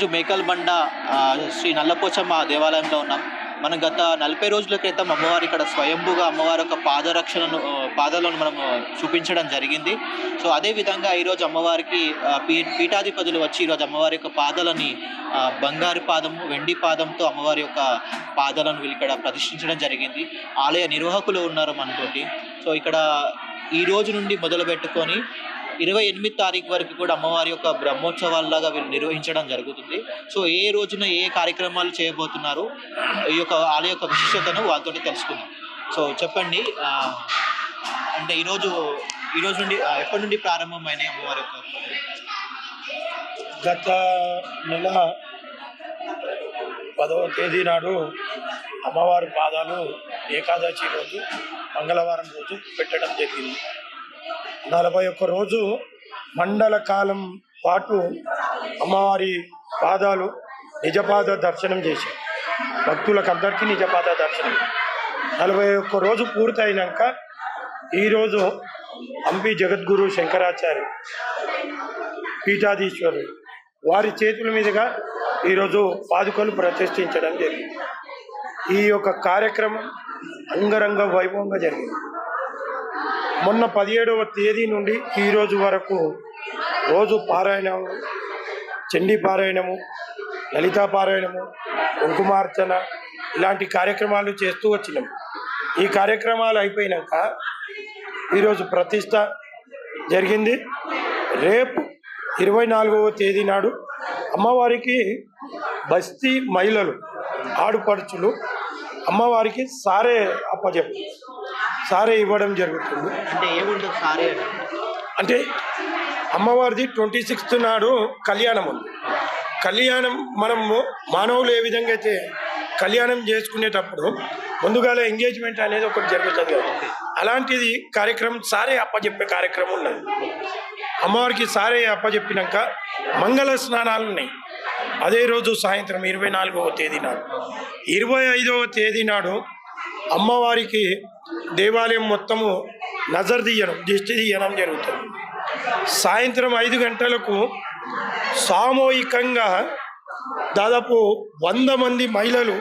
So ఈరోజు మేకల్బండ శ్రీ నల్లపోచమ్మ దేవాలయంలో ఉన్నాం. మనం గత నలభై రోజుల క్రితం అమ్మవారు ఇక్కడ స్వయంభూగా అమ్మవారి యొక్క పాదరక్షణను పాదాలను మనం చూపించడం జరిగింది. సో అదే విధంగా ఈరోజు అమ్మవారికి పీ పీఠాధిపతులు వచ్చి ఈరోజు అమ్మవారి యొక్క పాదాలని బంగారు పాదము వెండి పాదంతో అమ్మవారి యొక్క పాదాలను వీళ్ళు ఇక్కడ ప్రతిష్ఠించడం జరిగింది. ఆలయ నిర్వాహకులు ఉన్నారు మనతోటి. సో ఇక్కడ ఈ రోజు నుండి మొదలు పెట్టుకొని ఇరవై ఎనిమిది తారీఖు వరకు కూడా అమ్మవారి యొక్క బ్రహ్మోత్సవాల్లాగా వీళ్ళు నిర్వహించడం జరుగుతుంది. సో ఏ రోజున ఏ కార్యక్రమాలు చేయబోతున్నారు ఈ యొక్క ఆలయ యొక్క విశిష్టతను వాళ్ళతో తెలుసుకుందాం. సో చెప్పండి అంటే ఈరోజు ఈరోజు నుండి ఎప్పటి నుండి ప్రారంభమైన అమ్మవారి యొక్క గత నెల పదవ తేదీ నాడు అమ్మవారి పాదాలు ఏకాదశి రోజు మంగళవారం రోజు పెట్టడం జరిగింది. నలభై ఒక్క రోజు మండల కాలం పాటు అమ్మవారి పాదాలు నిజపాద దర్శనం చేశాం భక్తులకు అందరికీ నిజపాద దర్శనం. నలభై ఒక్క రోజు పూర్తయినాక ఈరోజు హంపి జగద్గురు శంకరాచార్య పీఠాధీశ్వరుడు వారి చేతుల మీదుగా ఈరోజు పాదుకలు ప్రతిష్ఠించడం జరిగింది. ఈ యొక్క కార్యక్రమం అంగరంగ వైభవంగా జరిగింది. మొన్న పదిహేడవ తేదీ నుండి ఈరోజు వరకు రోజు పారాయణము చండీ పారాయణము లలితా పారాయణము కుంకుమార్చన ఇలాంటి కార్యక్రమాలు చేస్తూ వచ్చినాం. ఈ కార్యక్రమాలు అయిపోయినాక ఈరోజు ప్రతిష్ట జరిగింది. రేపు ఇరవై నాలుగవ తేదీ నాడు అమ్మవారికి బస్తీ మహిళలు ఆడుపడుచులు అమ్మవారికి సారే అప్పజెప్పు. సారే ఇవ్వడం జరుగుతుంది. అంటే ఏముంటుంది సారీ? అంటే అమ్మవారిది ట్వంటీ సిక్స్త్ నాడు కళ్యాణం ఉంది. కళ్యాణం మనము మానవులు ఏ విధంగా అయితే కళ్యాణం చేసుకునేటప్పుడు ముందుగాల ఎంగేజ్మెంట్ అనేది ఒకటి జరుగుతుంది అలాంటిది కార్యక్రమం సారే అప్పచెప్పే కార్యక్రమం ఉన్నది. అమ్మవారికి సారే అప్పచెప్పినాక మంగళ స్నానాలు ఉన్నాయి. అదే రోజు సాయంత్రం ఇరవై నాలుగవ తేదీ నాడు. ఇరవై ఐదవ తేదీ నాడు అమ్మవారికి దేవాలయం మొత్తము నజర్ తీయడం దిష్టి తీయడం జరుగుతుంది. సాయంత్రం ఐదు గంటలకు సామూహికంగా దాదాపు వంద మంది మహిళలు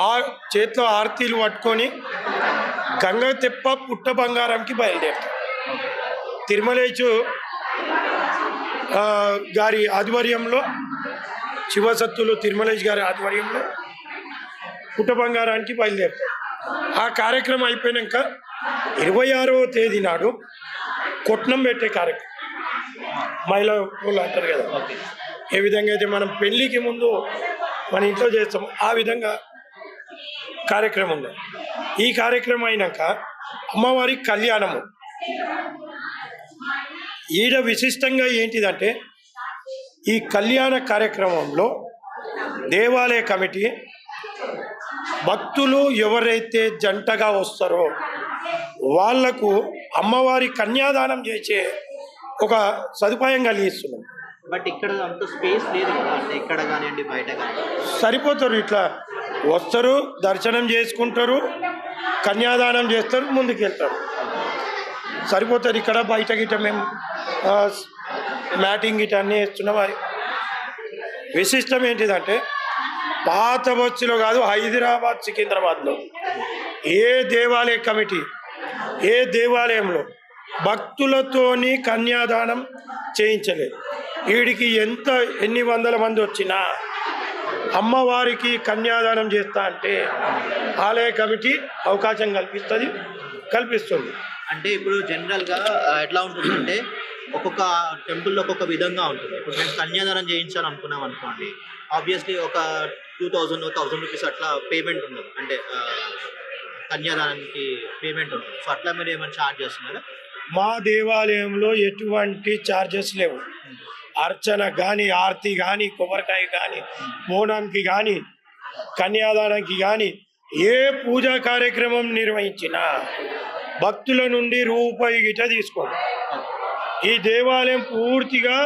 ఆ చేతిలో ఆర్తీలు పట్టుకొని గంగ తెప్ప పుట్ట బంగారంకి బయలుదేరుతారు. తిరుమలేచు గారి ఆధ్వర్యంలో శివసత్తులు తిరుమలేష్ గారి ఆధ్వర్యంలో పుట్ట బంగారానికి బయలుదేరుతారు ఆ కార్యక్రమం అయిపోయినాక ఇరవై ఆరవ తేదీ నాడు కొట్నం పెట్టే కార్యక్రమం. మహిళ వాళ్ళు అంటారు కదా. ఏ విధంగా అయితే మనం పెళ్ళికి ముందు మన ఇంట్లో చేస్తాం ఆ విధంగా కార్యక్రమం ఉంది. ఈ కార్యక్రమం అయినాక అమ్మవారి కళ్యాణము. ఈడ విశిష్టంగా ఏంటిదంటే ఈ కళ్యాణ కార్యక్రమంలో దేవాలయ కమిటీ భక్తులు ఎవరైతే జంటగా వస్తారో వాళ్ళకు అమ్మవారి కన్యాదానం చేసే ఒక సదుపాయం కలిగిస్తున్నాం. బట్ ఇక్కడ అంత స్పేస్ లేదు ఇక్కడ కానివ్వండి బయట సరిపోతారు ఇట్లా వస్తారు దర్శనం చేసుకుంటారు కన్యాదానం చేస్తారు ముందుకు వెళ్తారు సరిపోతారు ఇక్కడ బయట గిట్ట మేము మ్యాటింగ్ గిట్ట అన్నీ వేస్తున్నాం. విశిష్టం ఏంటిదంటే పాత బొచ్చులో కాదు హైదరాబాద్ సికింద్రాబాద్లో. ఏ దేవాలయ కమిటీ ఏ దేవాలయంలో భక్తులతోని కన్యాదానం చేయించలేదు. వీడికి ఎంత ఎన్ని వందల మంది వచ్చినా అమ్మవారికి కన్యాదానం చేస్తా అంటే ఆలయ కమిటీ అవకాశం కల్పిస్తుంది కల్పిస్తుంది. అంటే ఇప్పుడు జనరల్గా ఎట్లా ఉంటుందంటే ఒక్కొక్క టెంపుల్లో ఒక్కొక్క విధంగా ఉంటుంది. ఇప్పుడు మేము కన్యాదానం చేయించాలనుకున్నాం అనుకోండి ఆబ్వియస్లీ ఒక టూ థౌజండ్ థౌజండ్ రూపీస్ అట్లా పేమెంట్ ఉండదు. అంటే కన్యాదానానికి పేమెంట్ ఉండదు. సో అట్లా మీరు ఏమైనా ఛార్జ్ చేస్తున్నారా? మా దేవాలయంలో ఎటువంటి ఛార్జెస్ లేవు. అర్చన కానీ ఆర్తి కానీ కొబ్బరికాయ కానీ మోనానికి కానీ కన్యాదానానికి కానీ ఏ పూజా కార్యక్రమం నిర్వహించినా భక్తుల నుండి రూపాయి గిట తీసుకోండి ఈ దేవాలయం పూర్తిగా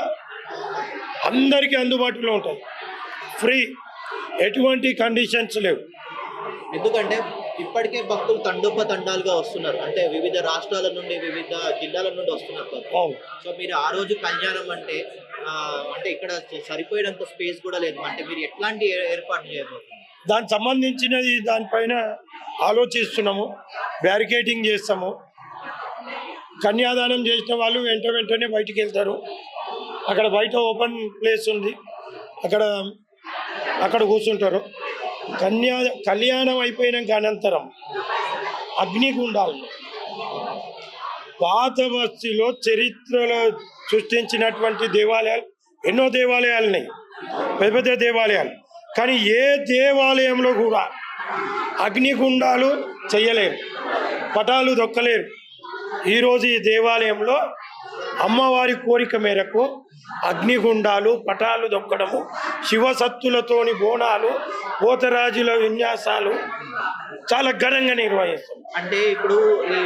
అందరికీ అందుబాటులో ఉంటుంది. ఫ్రీ. ఎటువంటి కండిషన్స్ లేవు. ఎందుకంటే ఇప్పటికే భక్తులు తండోపతండాలుగా వస్తున్నారు. అంటే వివిధ రాష్ట్రాల నుండి వివిధ జిల్లాల నుండి వస్తున్నారు సో మీరు ఆ రోజు కళ్యాణం అంటే అంటే ఇక్కడ సరిపోయేంత స్పేస్ కూడా లేదు. అంటే మీరు ఎట్లాంటి ఏ- ఏర్పాటు చేయబోతున్నారు? దానికి సంబంధించినది దానిపైన ఆలోచిస్తున్నాము. బ్యారికేటింగ్ చేస్తాము. కన్యాదానం చేసిన వాళ్ళు వెంట వెంటనే బయటికి వెళ్తారు. అక్కడ బయట ఓపెన్ ప్లేస్ ఉంది. అక్కడ అక్కడ కూర్చుంటారు. కన్యా కళ్యాణం అయిపోయినాక అనంతరం అగ్నిగుండాలు పాత బస్తీలో చరిత్రలో సృష్టించినటువంటి దేవాలయాలు ఎన్నో దేవాలయాలు ఉన్నాయి పెద్ద పెద్ద దేవాలయాలు. కానీ ఏ దేవాలయంలో కూడా అగ్నిగుండాలు చేయలేరు పటాలు దొక్కలేరు. ఈరోజు ఈ దేవాలయంలో అమ్మవారి కోరిక మేరకు అగ్నిగుండాలు పటాలు దొక్కడము శివసత్తులతోని బోనాలు పోతరాజుల విన్యాసాలు చాలా ఘనంగా నిర్వహిస్తాం. అంటే ఇప్పుడు ఈ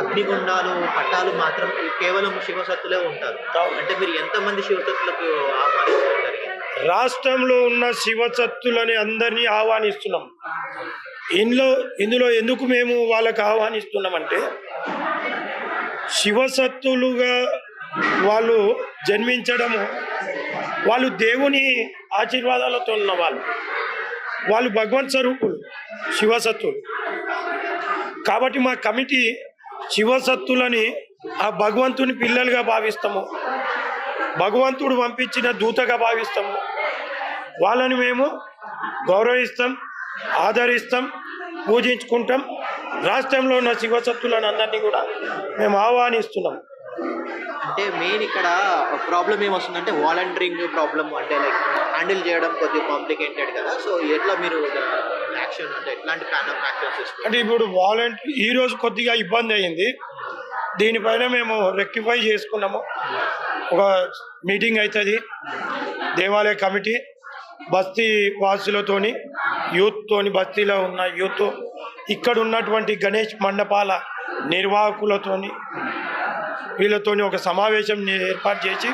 అగ్నిగుండాలు పట్టాలు మాత్రం కేవలం శివసత్తులే ఉంటారు. అంటే మీరు ఎంత మంది శివసత్తులకు జరిగింది రాష్ట్రంలో ఉన్న శివసత్తులని అందరినీ ఆహ్వానిస్తున్నాం. ఇందులో ఇందులో ఎందుకు మేము వాళ్ళకి ఆహ్వానిస్తున్నామంటే శివసత్తులుగా వాళ్ళు జన్మించడము. వాళ్ళు దేవుని ఆశీర్వాదాలతో ఉన్న వాళ్ళు. వాళ్ళు భగవంత్ స్వరూపులు శివసత్తులు కాబట్టి మా కమిటీ శివసత్తులని ఆ భగవంతుని పిల్లలుగా భావిస్తాము. భగవంతుడు పంపించిన దూతగా భావిస్తాము. వాళ్ళని మేము గౌరవిస్తాం ఆదరిస్తాం పూజించుకుంటాం. రాష్ట్రంలో ఉన్న శివసత్తులను అందరినీ కూడా మేము ఆహ్వానిస్తున్నాం. అంటే మెయిన్ ఇక్కడ ప్రాబ్లం ఏమొస్తుందంటే వాలంటీరింగ్ ప్రాబ్లం అంటే లైక్ హ్యాండిల్ చేయడం కొద్దిగా కాంప్లికేటెడ్ కదా. సో ఎట్లా మీరు యాక్షన్ అంటే ఎట్లాంటి ప్లాన్ ఆఫ్ యాక్షన్ అంటే ఇప్పుడు వాలంటీర్ ఈ రోజు కొద్దిగా ఇబ్బంది అయింది దీనిపైన మేము రెక్టిఫై చేసుకున్నాము. ఒక మీటింగ్ అవుతుంది దేవాలయ కమిటీ బస్తీ వాసులతోని యూత్తోని బస్తీలో ఉన్న యూత్ ఇక్కడ ఉన్నటువంటి గణేష్ మండపాల నిర్వాహకులతోని వీళ్ళతోని ఒక సమావేశం ఏర్పాటు చేసి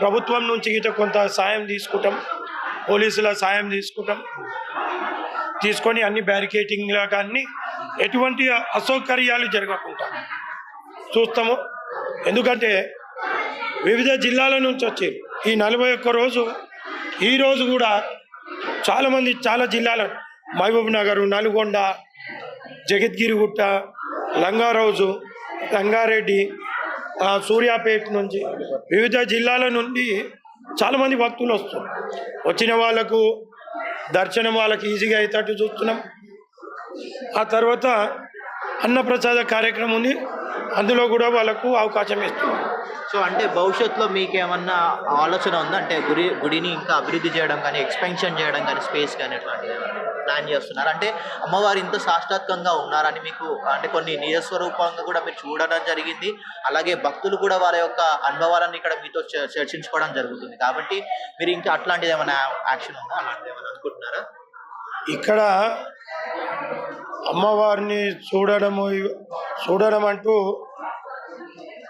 ప్రభుత్వం నుంచి గిట్ట కొంత సాయం తీసుకుంటాం పోలీసుల సాయం తీసుకుంటాం. తీసుకొని అన్ని బ్యారికేటింగ్లా కానీ ఎటువంటి అసౌకర్యాలు జరగకుండా చూస్తాము. ఎందుకంటే వివిధ జిల్లాల నుంచి వచ్చి ఈ నలభై ఒక్క రోజు ఈరోజు కూడా చాలామంది చాలా జిల్లాల మహబూబ్ నగర్ నల్గొండ జగద్గిరిగుట్ట లంగారోజు రంగారెడ్డి సూర్యాపేట నుంచి వివిధ జిల్లాల నుండి చాలామంది భక్తులు వస్తారు. వచ్చిన వాళ్ళకు దర్శనం వాళ్ళకి ఈజీగా అయ్యేటట్టు చూస్తున్నాం. ఆ తర్వాత అన్నప్రసాద కార్యక్రమం ఉంది. అందులో కూడా వాళ్ళకు అవకాశం ఇస్తున్నాం. సో అంటే భవిష్యత్తులో మీకు ఏమన్నా ఆలోచన ఉందా? అంటే గుడి గుడిని ఇంకా అభివృద్ధి చేయడం కానీ ఎక్స్పెన్షన్ చేయడం కానీ స్పేస్ కానీ ఇట్లాంటివి ప్లాన్ చేస్తున్నారు. అంటే అమ్మవారు ఇంత సాష్టాత్కంగా ఉన్నారని మీకు అంటే కొన్ని నిజస్వరూపంగా కూడా మీరు చూడడం జరిగింది. అలాగే భక్తులు కూడా వాళ్ళ యొక్క అనుభవాలను ఇక్కడ మీతో చర్చించుకోవడం జరుగుతుంది. కాబట్టి మీరు ఇంకా అట్లాంటిది ఏమైనా యాక్షన్ ఉందా? అలాంటిది ఏమైనా అనుకుంటున్నారా? ఇక్కడ అమ్మవారిని చూడడము చూడడం అంటూ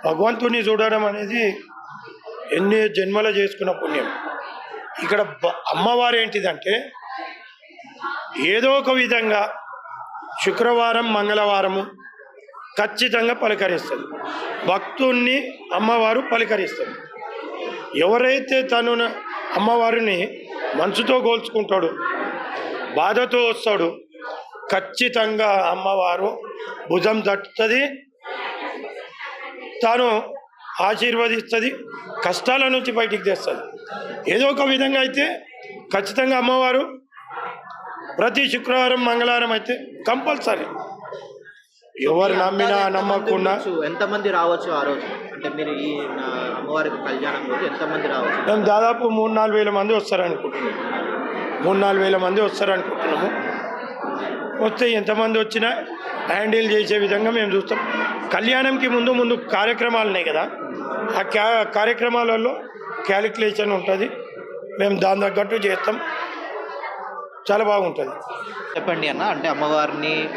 భగవంతుని చూడడం అనేది ఎన్ని జన్మలు చేసుకున్న పుణ్యం. ఇక్కడ అమ్మవారు ఏంటిదంటే ఏదో ఒక విధంగా శుక్రవారం మంగళవారము ఖచ్చితంగా పలకరిస్తుంది. భక్తుణ్ణి అమ్మవారు పలకరిస్తుంది ఎవరైతే తను అమ్మవారిని మనసుతో గోల్చుకుంటాడు బాధతో వస్తాడు ఖచ్చితంగా అమ్మవారు భుజం తట్టుతుంది తాను ఆశీర్వదిస్తుంది కష్టాల నుంచి బయటికి తెస్తుంది. ఏదో ఒక విధంగా అయితే ఖచ్చితంగా అమ్మవారు ప్రతి శుక్రవారం మంగళవారం అయితే కంపల్సరీ. ఎవరు నమ్మినా నమ్మకున్నా ఎంతమంది రావచ్చు ఆ రోజు? అంటే మీరు ఈ నా అమ్మవారి కళ్యాణం రోజు ఎంతమంది రావచ్చు? మేము దాదాపు మూడు నాలుగు వేల మంది వస్తారనుకుంటున్నాము మూడు నాలుగు వేల మంది వస్తారనుకుంటున్నాము. వస్తే ఎంతమంది వచ్చినా హ్యాండిల్ చేసే విధంగా మేము చూస్తాం. కళ్యాణంకి ముందు ముందు కార్యక్రమాలు ఉన్నాయి కదా. ఆ క్యా కార్యక్రమాలలో క్యాలిక్యులేషన్ ఉంటుంది. మేము దాని తగ్గట్టు చేస్తాం. చాలా బాగుంటుంది. చెప్పండి అన్న అంటే అమ్మవారిని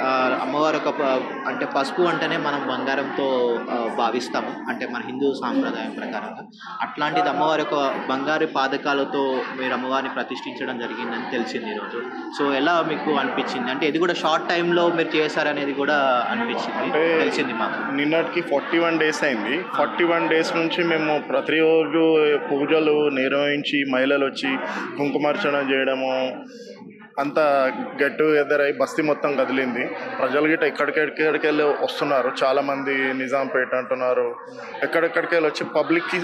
అమ్మవారి ఒక ప- అంటే పసుపు అంటేనే మనం బంగారంతో భావిస్తాము. అంటే మన హిందూ సాంప్రదాయం ప్రకారంగా. అట్లాంటిది అమ్మవారి యొక్క బంగారు పాదకాలతో మీరు అమ్మవారిని ప్రతిష్ఠించడం జరిగిందని తెలిసింది ఈరోజు. సో ఎలా మీకు అనిపించింది? అంటే ఇది కూడా షార్ట్ టైంలో మీరు చేశారనేది కూడా అనిపించింది. అంటే తెలిసింది మాకు. నిన్నటికి ఫార్టీ వన్ డేస్ అయింది. ఫార్టీ వన్ డేస్ నుంచి మేము ప్రతిరోజు పూజలు నిర్వహించి మహిళలు వచ్చి కుంకుమార్చన చేయడము అంతా గెట్ టుగెదర్ అయి బస్తీ మొత్తం కదిలింది. ప్రజలు గిట్ట ఎక్కడికెక్కడికి వెళ్ళి వస్తున్నారు. చాలామంది నిజాంపేట అంటున్నారు. ఎక్కడెక్కడికి వెళ్ళి వచ్చి పబ్లిక్కి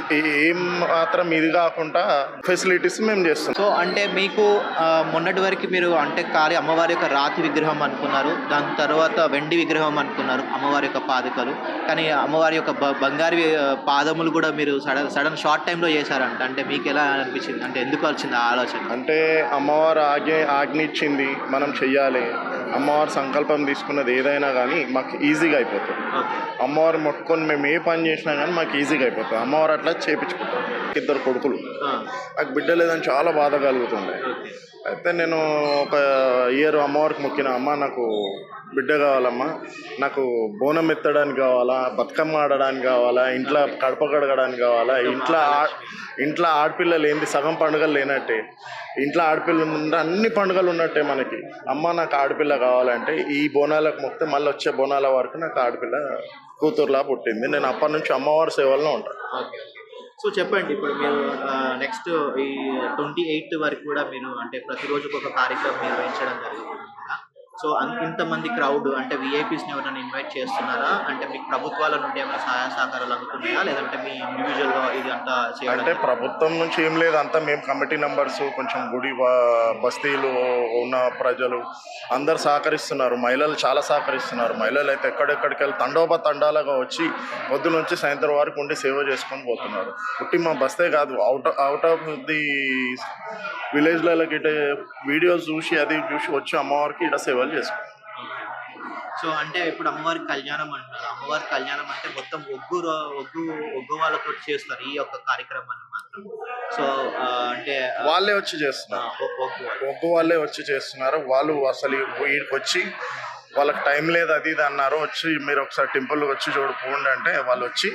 ఏం మాత్రం ఇది కాకుండా ఫెసిలిటీస్ మేము చేస్తున్నాం. సో అంటే మీకు మొన్నటి వరకు మీరు అంటే కాలి అమ్మవారి యొక్క రాతి విగ్రహం అనుకున్నారు. దాని తర్వాత వెండి విగ్రహం అనుకున్నారు అమ్మవారి యొక్క పాదుకలు. కానీ అమ్మవారి యొక్క బంగారు పాదములు కూడా మీరు సడన్ సడన్ షార్ట్ టైంలో చేశారంట. అంటే మీకు ఎలా అనిపించింది? అంటే ఎందుకు వచ్చింది ఆ ఆలోచన? అంటే అమ్మవారు ఆజ్ఞ ఆజ్ఞ ఇచ్చింది మనం చెయ్యాలి. అమ్మవారు సంకల్పం తీసుకున్నది ఏదైనా కానీ మాకు ఈజీగా అయిపోతుంది. అమ్మవారు మొట్టుకొని మేము ఏ పని చేసినా కానీ మాకు ఈజీగా అయిపోతుంది. అమ్మవారు అట్లా చేపించుకుంటాం. ఇద్దరు కొడుకులు. నాకు బిడ్డ లేదని చాలా బాధ కలుగుతుంది అయితే నేను ఒక ఇయర్ అమ్మవారికి మొక్కిన అమ్మ నాకు బిడ్డ కావాలమ్మా. నాకు బోనం ఎత్తడానికి కావాలా బతుకమ్మ ఆడడానికి కావాలా ఇంట్లో కడప కడగడానికి కావాలా ఇంట్లో ఇంట్లో ఆడపిల్లలు ఏంది? సగం పండుగలు లేనట్టే. ఇంట్లో ఆడపిల్ల ఉంటే అన్ని పండుగలు ఉన్నట్టే మనకి. అమ్మ నాకు ఆడపిల్ల కావాలంటే ఈ బోనాలకు మొక్కితే మళ్ళీ వచ్చే బోనాల వరకు నాకు ఆడపిల్ల కూతురులా పుట్టింది. నేను అప్పటి నుంచి అమ్మవారి సేవల్లో ఉంటాను సో చెప్పండి ఇప్పుడు మీరు నెక్స్ట్ ఈ ట్వంటీ ఎయిత్ వరకు కూడా మీరు అంటే ప్రతిరోజు ఒక కార్యక్రమం నిర్వహించడం జరుగుతుంది సో ఇంతమంది క్రౌడ్ అంటే విఐపీస్ని ఎవరైనా ఇన్వైట్ చేస్తున్నారా? అంటే మీకు ప్రభుత్వాల నుండి ఏమైనా సహాయ సహకారాలు అందుతున్నాయా? లేదంటే మీ ఇండివిజువల్గా ఇది అంతా అంటే ప్రభుత్వం నుంచి ఏం లేదు. అంతా మేము కమిటీ నెంబర్స్ కొంచెం గుడి బస్తీలు ఉన్న ప్రజలు అందరు సహకరిస్తున్నారు. మహిళలు చాలా సహకరిస్తున్నారు. మహిళలు అయితే ఎక్కడెక్కడికి వెళ్ళి తండోప తండాలుగా వచ్చి పొద్దు నుంచి సాయంత్రం వరకు ఉండి సేవ చేసుకొని పోతున్నారు. పుట్టి మా బస్తే కాదు. అవుట్ అవుట్ ఆఫ్ ది విలేజ్లకి వీడియోస్ చూసి అది చూసి వచ్చి అమ్మవారికి ఇట సేవలు చేసుకుంటారు సో అంటే ఇప్పుడు అమ్మవారి కళ్యాణం అంటున్నారు అమ్మవారి కళ్యాణం అంటే మొత్తం ఒగ్గు ఒగ్గు ఒగ్గు వాళ్ళతో చేస్తారు ఈ యొక్క కార్యక్రమాన్ని మాత్రం. సో అంటే వాళ్ళే వచ్చి చేస్తున్నారు. ఒగ్గు వాళ్ళు. ఒగ్గు వాళ్ళే వచ్చి చేస్తున్నారు. వాళ్ళు అసలు వీడికి వచ్చి వాళ్ళకి టైం లేదు అది ఇది అన్నారు. వచ్చి మీరు ఒకసారి టెంపుల్కి వచ్చి చూడు పోండి అంటే వాళ్ళు వచ్చి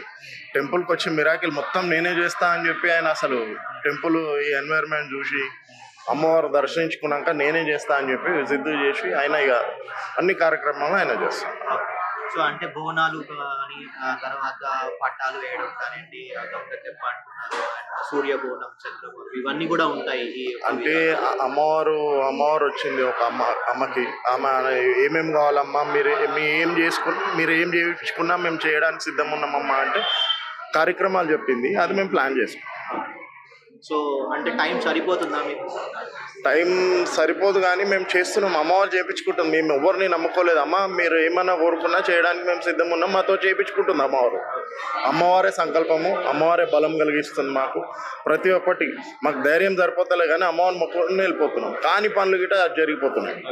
టెంపుల్కి వచ్చి మిరాకిల్ మొత్తం నేనే చేస్తా అని చెప్పి ఆయన అసలు టెంపుల్ ఈ ఎన్వైర్న్మెంట్ చూసి అమ్మవారు దర్శించుకున్నాక నేనే చేస్తా అని చెప్పి సిద్ధు చేసి ఆయన ఇక అన్ని కార్యక్రమాలు ఆయన చేస్తాడు సో అంటే బోనాలు కానీ తర్వాత పట్టాలు వేయడం కానివ్వండి అంటున్నారు సూర్య బోనం చంద్ర బోనం ఇవన్నీ కూడా ఉంటాయి అంటే అమ్మవారు అమ్మవారు వచ్చింది ఒక అమ్మ అమ్మకి. ఆమె ఏమేమి కావాలమ్మా? మీరు మీ ఏం చేసుకుని మీరు ఏం చేయించుకున్నా మేము చేయడానికి సిద్ధంగా ఉన్నామమ్మా అంటే కార్యక్రమాలు చెప్పింది. అది మేము ప్లాన్ చేసుకున్నాం. సో అంటే టైం సరిపోతుందా మీకు? టైం సరిపోదు కానీ మేము చేస్తున్నాం. అమ్మవారు చేయించుకుంటాం మేము ఎవరిని నమ్ముకోలేదు. అమ్మ మీరు ఏమన్నా కోరుకున్నా చేయడానికి మేము సిద్ధంగా ఉన్నాం మాతో చేయించుకుంటుంది అమ్మవారు అమ్మవారే సంకల్పము. అమ్మవారే బలం కలిగిస్తుంది మాకు. ప్రతి ఒక్కటి మాకు ధైర్యం సరిపోతలే కానీ అమ్మవారిని మొక్కుని వెళ్ళిపోతున్నాం. కాని పనులు గిట్ట జరిగిపోతున్నాయి.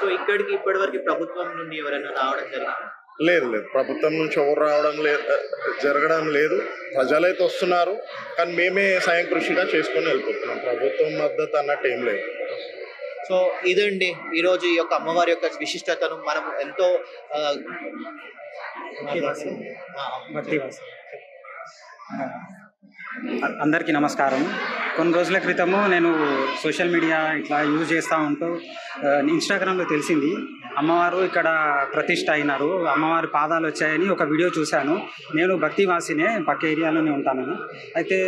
సో ఇక్కడికి ఇప్పటి వరకు ప్రభుత్వం నుండి ఎవరైనా రావడం జరిగింది? లేదు లేదు. ప్రభుత్వం నుంచి ఎవరు రావడం లేదు జరగడం లేదు. ప్రజలైతే వస్తున్నారు కానీ మేమే స్వయం కృషిగా చేసుకొని వెళ్ళిపోతున్నాం. ప్రభుత్వం మద్దతు అన్నట్టు ఏం లేదు. సో ఇదండి ఈరోజు ఈ యొక్క అమ్మవారి యొక్క విశిష్టతను మనం ఎంతో ఆ, ఆ, అందరికీ నమస్కారం. కొన్ని రోజుల క్రితము నేను సోషల్ మీడియా ఇట్లా యూజ్ చేస్తూ ఉంటూ ఇన్స్టాగ్రామ్లో తెలిసింది అమ్మవారు ఇక్కడ ప్రతిష్ట అయినారు అమ్మవారి పాదాలు వచ్చాయని ఒక వీడియో చూశాను. నేను భక్తివాసినే పక్క ఏరియాలోనే ఉంటాను అయితే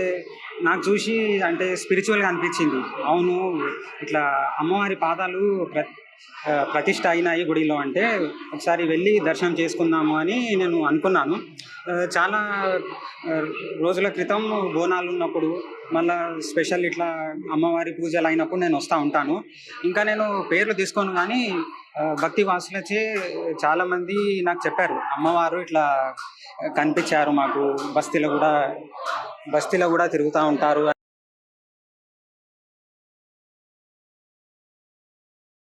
నాకు చూసి అంటే స్పిరిచువల్గా అనిపించింది. అవును ఇట్లా అమ్మవారి పాదాలు ప్ర ప్రతిష్ట అయినాయి గుడిలో అంటే ఒకసారి వెళ్ళి దర్శనం చేసుకుందాము అని నేను అనుకున్నాను. చాలా రోజుల క్రితం బోనాలు ఉన్నప్పుడు మళ్ళా స్పెషల్ ఇట్లా అమ్మవారి పూజలు అయినప్పుడు నేను వస్తూ ఉంటాను. ఇంకా నేను పేర్లు తీసుకోను కానీ భక్తి వాసులచే చాలామంది నాకు చెప్పారు. అమ్మవారు ఇట్లా కనిపించారు మాకు బస్తీలో కూడా బస్తీలో కూడా తిరుగుతూ ఉంటారు